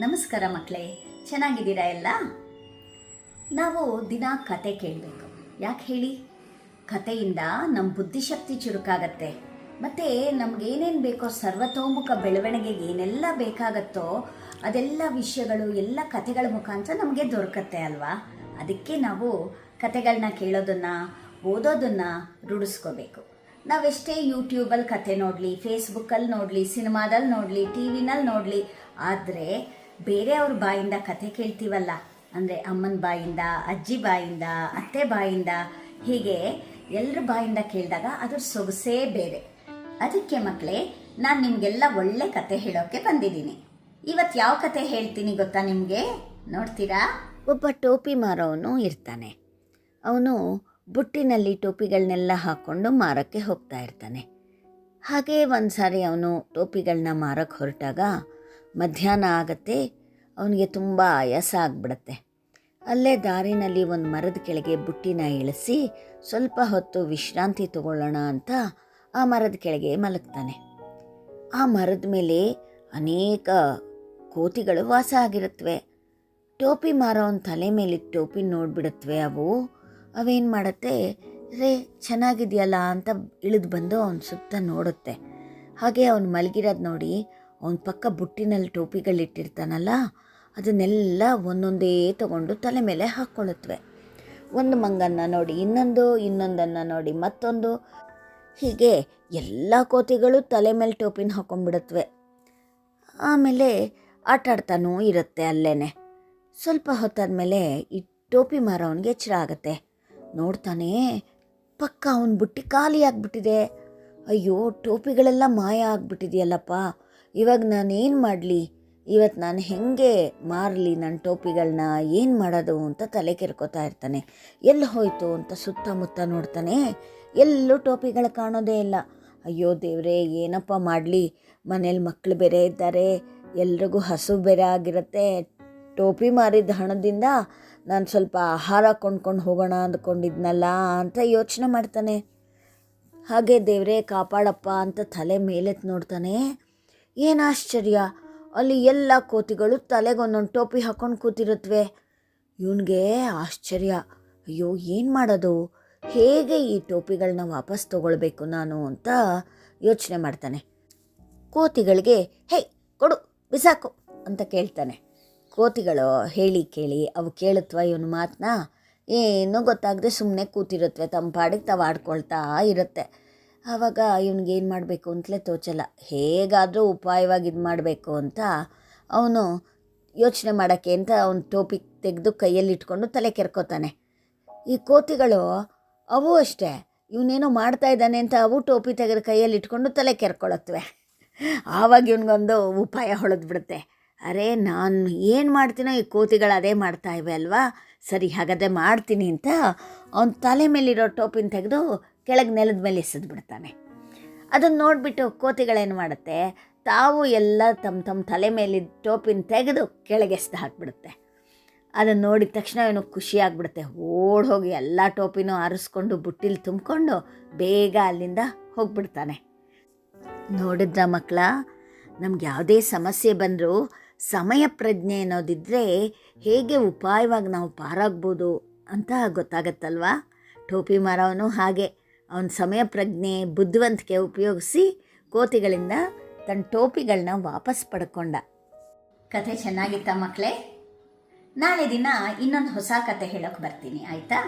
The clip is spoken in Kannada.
ನಮಸ್ಕಾರ ಮಕ್ಕಳೇ, ಚೆನ್ನಾಗಿದ್ದೀರಾ ಎಲ್ಲ? ನಾವು ದಿನ ಕತೆ ಕೇಳಬೇಕು. ಯಾಕೆ ಹೇಳಿ? ಕತೆಯಿಂದ ನಮ್ಮ ಬುದ್ಧಿಶಕ್ತಿ ಚುರುಕಾಗತ್ತೆ. ಮತ್ತು ನಮಗೇನೇನು ಬೇಕೋ ಸರ್ವತೋಮುಖ ಬೆಳವಣಿಗೆಗೆ ಏನೆಲ್ಲ ಬೇಕಾಗತ್ತೋ ಅದೆಲ್ಲ ವಿಷಯಗಳು, ಎಲ್ಲ ಕತೆಗಳ ಮುಖಾಂತರ ನಮಗೆ ದೊರಕತ್ತೆ ಅಲ್ವಾ? ಅದಕ್ಕೆ ನಾವು ಕತೆಗಳನ್ನ ಕೇಳೋದನ್ನು, ಓದೋದನ್ನು ರೂಢಿಸ್ಕೋಬೇಕು. ನಾವೆಷ್ಟೇ ಯೂಟ್ಯೂಬಲ್ಲಿ ಕತೆ ನೋಡಲಿ ಫೇಸ್ಬುಕ್ಕಲ್ಲಿ ನೋಡಲಿ ಸಿನಿಮಾದಲ್ಲಿ ನೋಡಲಿ, ಟಿ ವಿನಲ್ಲಿ ನೋಡಲಿ, ಆದರೆ ಬೇರೆಯವ್ರ ಬಾಯಿಂದ ಕತೆ ಕೇಳ್ತೀವಲ್ಲ? ಅಂದರೆ ಅಮ್ಮನ ಬಾಯಿಂದ, ಅಜ್ಜಿ ಬಾಯಿಂದ, ಅತ್ತೆ ಬಾಯಿಂದ, ಹೀಗೆ ಎಲ್ಲರ ಬಾಯಿಂದ ಕೇಳಿದಾಗ ಅದ್ರ ಸೊಗಸೇ ಬೇರೆ. ಅದಕ್ಕೆ ಮಕ್ಕಳೇ ನಾನು ನಿಮಗೆಲ್ಲ ಒಳ್ಳೆ ಕತೆ ಹೇಳೋಕ್ಕೆ ಬಂದಿದ್ದೀನಿ. ಇವತ್ತು ಯಾವ ಕತೆ ಹೇಳ್ತೀನಿ ಗೊತ್ತಾ ನಿಮಗೆ? ನೋಡ್ತೀರಾ? ಒಬ್ಬ ಟೋಪಿ ಮಾರೋವನು ಇರ್ತಾನೆ. ಅವನು ಬುಟ್ಟಿನಲ್ಲಿ ಟೋಪಿಗಳನ್ನೆಲ್ಲ ಹಾಕ್ಕೊಂಡು ಮಾರೋಕ್ಕೆ ಹೋಗ್ತಾ ಇರ್ತಾನೆ. ಹಾಗೇ ಒಂದು ಸಾರಿ ಅವನು ಟೋಪಿಗಳನ್ನ ಮಾರಕ್ಕೆ ಹೊರಟಾಗ ಮಧ್ಯಾಹ್ನ ಆಗತ್ತೆ, ಅವನಿಗೆ ತುಂಬ ಆಯಾಸ ಆಗ್ಬಿಡತ್ತೆ. ಅಲ್ಲೇ ದಾರಿನಲ್ಲಿ ಒಂದು ಮರದ ಕೆಳಗೆ ಬುಟ್ಟಿನ ಇಳಿಸಿ ಸ್ವಲ್ಪ ಹೊತ್ತು ವಿಶ್ರಾಂತಿ ತಗೊಳ್ಳೋಣ ಅಂತ ಆ ಮರದ ಕೆಳಗೆ ಮಲಗ್ತಾನೆ. ಆ ಮರದ ಮೇಲೆ ಅನೇಕ ಕೋತಿಗಳು ವಾಸ ಆಗಿರುತ್ತವೆ ಟೋಪಿ ಮಾರೋನ್ ತಲೆ ಮೇಲೆ ಟೋಪಿ ನೋಡಿಬಿಡುತ್ತವೆ ಅವು. ಅವೇನು ಮಾಡುತ್ತೆ, ರೇ, ಚೆನ್ನಾಗಿದೆಯಲ್ಲ? ಅಂತ ಇಳಿದು ಬಂದು ಅವನ ಸುತ್ತ ನೋಡುತ್ತೆ. ಹಾಗೆ ಅವನು ಮಲಗಿರೋದು ನೋಡಿ ಅವನ ಪಕ್ಕ ಬುಟ್ಟಿನಲ್ಲಿ ಟೋಪಿಗಳಿಟ್ಟಿರ್ತಾನಲ್ಲ, ಅದನ್ನೆಲ್ಲ ಒಂದೊಂದೇ ತಗೊಂಡು ತಲೆ ಮೇಲೆ ಹಾಕ್ಕೊಳ್ಳುತ್ತವೆ ಒಂದು ಮಂಗನ್ನ ನೋಡಿ, ಇನ್ನೊಂದು, ಇನ್ನೊಂದನ್ನು ನೋಡಿ, ಮತ್ತೊಂದು. ಹೀಗೆ ಎಲ್ಲ ಕೋತಿಗಳು ತಲೆ ಮೇಲೆ ಟೋಪಿನ ಹಾಕೊಂಡ್ಬಿಡತ್ವೆ. ಆಮೇಲೆ ಆಟಾಡ್ತಾನೂ ಇರುತ್ತೆ ಅಲ್ಲೇ ಸ್ವಲ್ಪ ಹೊತ್ತಾದ್ಮೇಲೆ ಈ ಟೋಪಿ ಮಾರೋವನಿಗೆ ಎಚ್ಚರ ಆಗುತ್ತೆ. ನೋಡ್ತಾನೆ ಪಕ್ಕ ಅವನ ಬುಟ್ಟಿ ಖಾಲಿ ಆಗಿಬಿಟ್ಟಿದೆ. ಅಯ್ಯೋ, ಟೋಪಿಗಳೆಲ್ಲ ಮಾಯ ಆಗಿಬಿಟ್ಟಿದೆಯಲ್ಲಪ್ಪ. ಇವಾಗ ನಾನು ಏನು ಮಾಡಲಿ? ಇವತ್ತು ನಾನು ಹೆಂಗೆ ಮಾರಲಿ ನನ್ನ ಟೋಪಿಗಳನ್ನ ಏನು ಮಾಡೋದು ಅಂತ ತಲೆ ಕೆರ್ಕೋತಾ ಇರ್ತಾನೆ. ಎಲ್ಲಿ ಹೋಯಿತು ಅಂತ ಸುತ್ತಮುತ್ತ ನೋಡ್ತಾನೆ. ಎಲ್ಲೂ ಟೋಪಿಗಳು ಕಾಣೋದೇ ಇಲ್ಲ. ಅಯ್ಯೋ ದೇವರೇ, ಏನಪ್ಪ ಮಾಡಲಿ? ಮನೇಲಿ ಮಕ್ಕಳು ಬೇರೆ ಇದ್ದಾರೆ. ಎಲ್ರಿಗೂ ಹಸು ಬೇರೆ ಆಗಿರುತ್ತೆ. ಟೋಪಿ ಮಾರಿದ ಹಣದಿಂದ ನಾನು ಸ್ವಲ್ಪ ಆಹಾರ ಕೊಂಡ್ಕೊಂಡು ಹೋಗೋಣ ಅಂದ್ಕೊಂಡಿದ್ನಲ್ಲ ಅಂತ ಯೋಚನೆ ಮಾಡ್ತಾನೆ. ಹಾಗೆ ದೇವರೇ, ಕಾಪಾಡಪ್ಪ ಅಂತ ತಲೆ ಮೇಲೆತ್ತು ನೋಡ್ತಾನೆ. ಏನು ಆಶ್ಚರ್ಯ ಅಲ್ಲಿ ಎಲ್ಲ ಕೋತಿಗಳು ತಲೆಗೊಂದೊಂದು ಟೋಪಿ ಹಾಕೊಂಡು ಕೂತಿರುತ್ತವೆ ಇವನಿಗೆ ಆಶ್ಚರ್ಯ. ಅಯ್ಯೋ, ಏನು ಮಾಡೋದು? ಹೇಗೆ ಈ ಟೋಪಿಗಳನ್ನ ವಾಪಸ್ ತಗೊಳ್ಬೇಕು ನಾನು ಅಂತ ಯೋಚನೆ ಮಾಡ್ತಾನೆ. ಕೋತಿಗಳಿಗೆ ಹೇ ಕೊಡು, ಬಿಸಾಕು ಅಂತ ಕೇಳ್ತಾನೆ. ಕೋತಿಗಳು ಹೇಳಿ ಕೇಳಿ ಅವು ಕೇಳುತ್ತವ ಇವನ ಮಾತನ್ನ ಏನೂ ಗೊತ್ತಾಗದೆ ಸುಮ್ಮನೆ ಕೂತಿರುತ್ತವೆ ತಮ್ಮ ಪಾಡಿಗೆ ತಾವು ಆಡ್ಕೊಳ್ತಾ ಇರುತ್ತೆ. ಆವಾಗ ಇವನಿಗೆ ಏನು ಮಾಡಬೇಕು ಅಂತಲೇ ತೋಚಲ್ಲ. ಹೇಗಾದರೂ ಉಪಾಯವಾಗಿ ಇದು ಮಾಡಬೇಕು ಅಂತ ಅವನು ಯೋಚನೆ ಮಾಡೋಕ್ಕೆ ಅಂತ ಅವನು ಟೋಪಿ ತೆಗೆದು ಕೈಯಲ್ಲಿ ಇಟ್ಕೊಂಡು ತಲೆ ಕೆರ್ಕೋತಾನೆ. ಈ ಕೋತಿಗಳು ಅವು ಅಷ್ಟೇ. ಇವನೇನೋ ಮಾಡ್ತಾ ಇದ್ದಾನೆ ಅಂತ ಅವು ಟೋಪಿ ತೆಗೆದು ಕೈಯಲ್ಲಿ ಇಟ್ಕೊಂಡು ತಲೆ ಕೆರ್ಕೊಳತ್ವೆ. ಆವಾಗ ಇವನಿಗೊಂದು ಉಪಾಯ ಹೊಳೆದ್ಬಿಡುತ್ತೆ ಅರೆ, ನಾನು ಏನು ಮಾಡ್ತೀನೋ ಈ ಕೋತಿಗಳು ಅದೇ ಮಾಡ್ತಾ ಇವೆ ಅಲ್ವಾ? ಸರಿ, ಹಾಗಾದರೆ ಮಾಡ್ತೀನಿ ಅಂತ ಅವನ ತಲೆ ಮೇಲಿರೋ ಟೋಪಿನ ತೆಗೆದು ಕೆಳಗೆ ನೆಲದ ಮೇಲೆ ಎಸೆದ್ಬಿಡ್ತಾನೆ ಅದನ್ನು ನೋಡಿಬಿಟ್ಟು ಕೋತಿಗಳೇನು ಮಾಡುತ್ತೆ? ತಾವು ಎಲ್ಲ ತಮ್ಮ ತಮ್ಮ ತಲೆ ಮೇಲಿದ್ದ ಟೋಪಿನ ತೆಗೆದು ಕೆಳಗೆ ಎಸ್ದು ಹಾಕ್ಬಿಡುತ್ತೆ. ಅದನ್ನು ನೋಡಿದ ತಕ್ಷಣ ಏನು ಖುಷಿ ಆಗಿಬಿಡುತ್ತೆ. ಓಡ್ ಹೋಗಿ ಎಲ್ಲ ಟೋಪಿನೂ ಆರಿಸ್ಕೊಂಡು ಬುಟ್ಟಿಲಿ ತುಂಬಿಕೊಂಡು ಬೇಗ ಅಲ್ಲಿಂದ ಹೋಗ್ಬಿಡ್ತಾನೆ. ನೋಡಿದ್ರ ಮಕ್ಕಳ ನಮ್ಗೆ ಯಾವುದೇ ಸಮಸ್ಯೆ ಬಂದರೂ ಸಮಯ ಪ್ರಜ್ಞೆ ಅನ್ನೋದಿದ್ದರೆ ಹೇಗೆ ಉಪಾಯವಾಗಿ ನಾವು ಪಾರಾಗ್ಬೋದು ಅಂತ ಗೊತ್ತಾಗತ್ತಲ್ವಾ? ಟೋಪಿ ಮಾರವನು ಹಾಗೆ. ಅವನ ಸಮಯ ಪ್ರಜ್ಞೆ ಬುದ್ಧಿವಂತಿಕೆ ಉಪಯೋಗಿಸಿ ಕೋತಿಗಳಿಂದ ತನ್ನ ಟೋಪಿಗಳನ್ನ ವಾಪಸ್ ಪಡ್ಕೊಂಡ. ಕಥೆ ಚೆನ್ನಾಗಿತ್ತ ಮಕ್ಕಳೇ ನಾಳೆ ದಿನ ಇನ್ನೊಂದು ಹೊಸ ಕತೆ ಹೇಳೋಕೆ ಬರ್ತೀನಿ, ಆಯಿತಾ?